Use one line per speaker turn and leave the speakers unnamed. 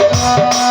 Música